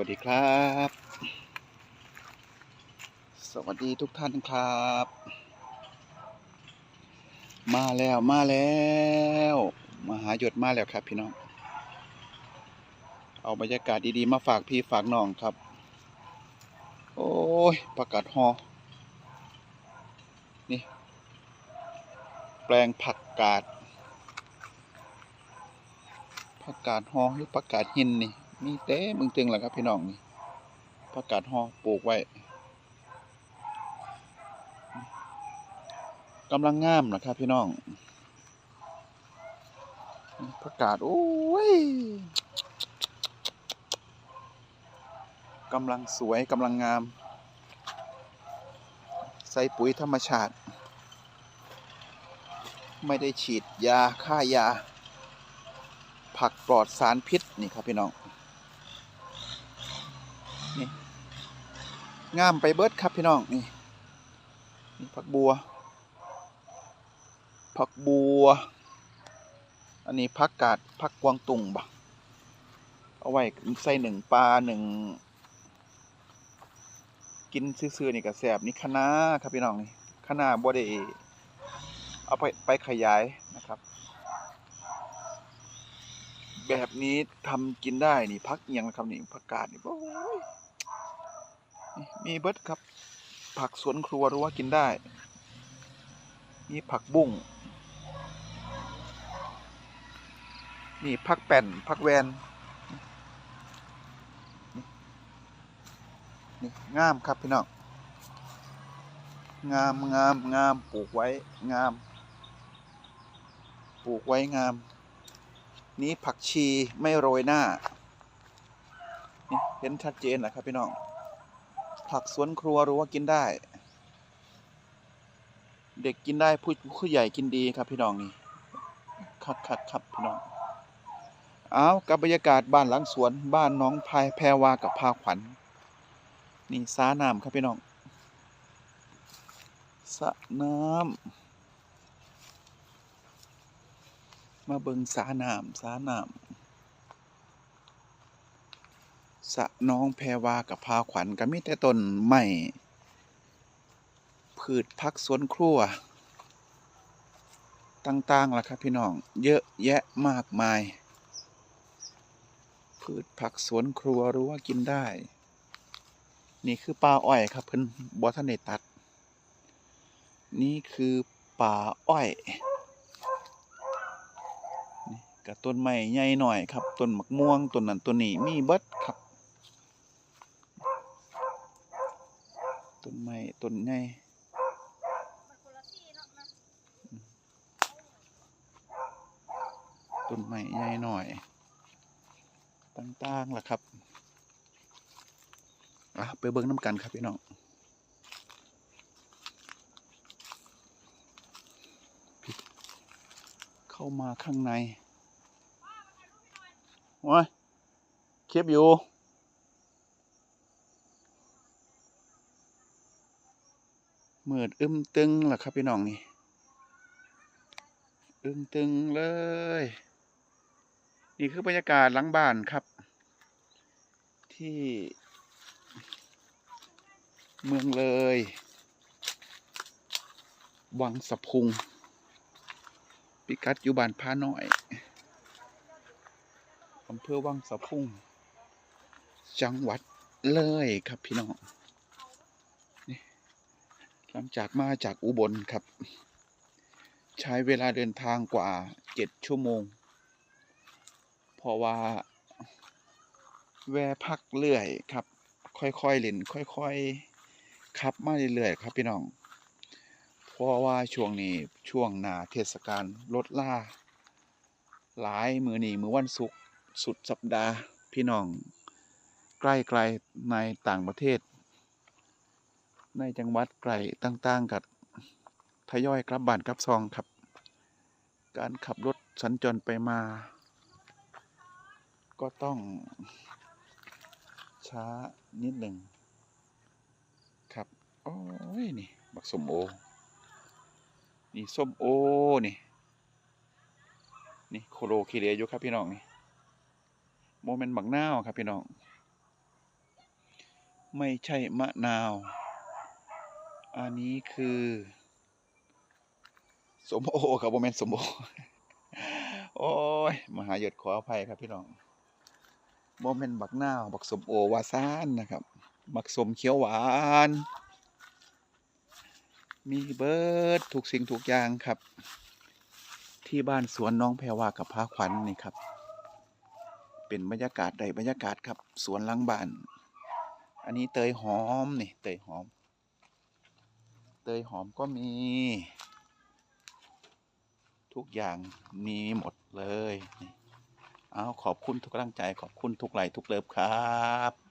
วัสดีครับ สวัสดีทุกท่านครับ มาแล้วมาแล้วมหาหยดมาแล้วครับ พี่น้อง เอาบรรยากาศดีๆ มาฝากพี่ฝากน้องครับ โอ้ยประกาศฮอนี่ แปลงผักกาดผักกาดฮอหรือผักกาดหินนี่ มีเต้มึงเตึงแหละครับพี่น้องนี่ผักกาดฮอปลูกไว้กำลังงามนะครับพี่น้องผักกาดโอ้ยกำลังสวยกำลังงาม ใส่ปุ๋ยธรรมชาติ ไม่ได้ฉีดยาฆ่ายา ผักปลอดสารพิษนี่ครับพี่น้อง งามไปเบิดครับพี่น้องนี่นี่ผักบัว ผักบัว อันนี้ผักกาดผักกวางตุงบะเอาไว้ใส่หนึ่งปลาหนึ่งกินซื่อๆนี่ก็แสบนี่คะน้าครับพี่น้องนี่คะน้าบ่ได้เอาไปไปขยายนะครับ แบบนี้ทำกินได้นี่พักเอียงนะครับนี่ผักกาดนี่โอ้ยนี่ มีเบิดครับ ผักสวนครัวรือว่ากินได้นี่ผักบุ้งนี่ผักแป่นผักแวนนี่นี่งามครับพี่น้องงามงามงามปลูกไว้งาม ปลูกไว้งาม นี้ผักชีไม่โรยหน้า เห็นชัดเจนนะครับพี่น้อง ผักสวนครัวรู้ว่ากินได้ เด็กกินได้ผู้ผู้ใหญ่กินดีครับพี่น้องนี่ครับครับครับพี่น้องเอากับบรรยากาศบ้านหลังสวนบ้านน้องพายแพรวากับพาขวัญนี่สาน้ำครับพี่น้องสระน้ำมาเบิงสาน้ำสาน้ำ สะน้องแพรวากับพาขวัญก็มีแต่ต้นไม้พืชพักสวนครัว ต่างๆล่ะครับพี่น้อง เยอะแยะมากมาย พืชผักสวนครัวรู้ว่ากินได้ นี่คือป่าอ้อยครับเพิ่นบอทันได้ตัด นี่คือป่าอ้อยกับต้นไม้ใหญ่หน่อยครับต้นมะม่วงต้นนั้นต้นนี้มีเบิดครับ ต้นไม้ต้นใหญ่ต้นไม้ใหญ่หน่อย ต่างๆล่ะครับอะไปเบิ่งน้ำกันครับพี่น้องเข้ามาข้างในว้ายคลิปอยู่ มืดอึมตึงล่ะครับพี่น้องนี่อึมตึงเลย นี่คือบรรยากาศหลังบ้านครับ ที่ เมืองเลย วังสะพุง พิกัดอยู่บ้านพาหน้อยอำเภอวังสะพุง จังหวัดเลยครับพี่น้อง ลังจากมาจากอุบลครับ ใช้เวลาเดินทางกว่าเจ็ดชั่วโมง เพราะว่า แวะพักเรื่อยครับ ค่อยๆเล่นค่อยๆขับมาเรื่อยๆครับพี่น้อง เพราะว่าช่วงนี้ช่วงนาเทศกาลรถล่า หลายมือนีมือวันศุกร์สุดสัปดาห์พี่น้อง ใกล้ๆในต่างประเทศ ในจังหวัดไกลต่างๆกับทยอยกลับบ้านกลับซองครับ การขับรถสัญจรไปมา ก็ต้อง ช้านิดหนึ่งครับโอ้ยนี่บักสมโอ นี่ส้มโอ นี่ นี่โคโลคิเลอยู่ครับพี่น้องนี่โมเมนต์บักนาวครับพี่น้อง ไม่ใช่มะนาว อันนี้คือสมโอครับโมเมนสมโอโอ้ยมหาหยดขออภัยครับพี่น้องโมเมนบักหน้าบักสมโอวาซานนะครับบักสมเขียวหวาน มีเบิร์ดทุกสิ่งทุกอย่างครับ ที่บ้านสวนน้องแพรวากับพาขวัญนี่ครับ เป็นบรรยากาศใดบรรยากาศครับ สวนหลังบ้าน อันนี้เตยหอมนี่เตยหอม เตยหอมก็มี ทุกอย่างมีหมดเลย เอาขอบคุณทุกกำลังใจขอบคุณทุกไลค์ทุกเลิฟครับ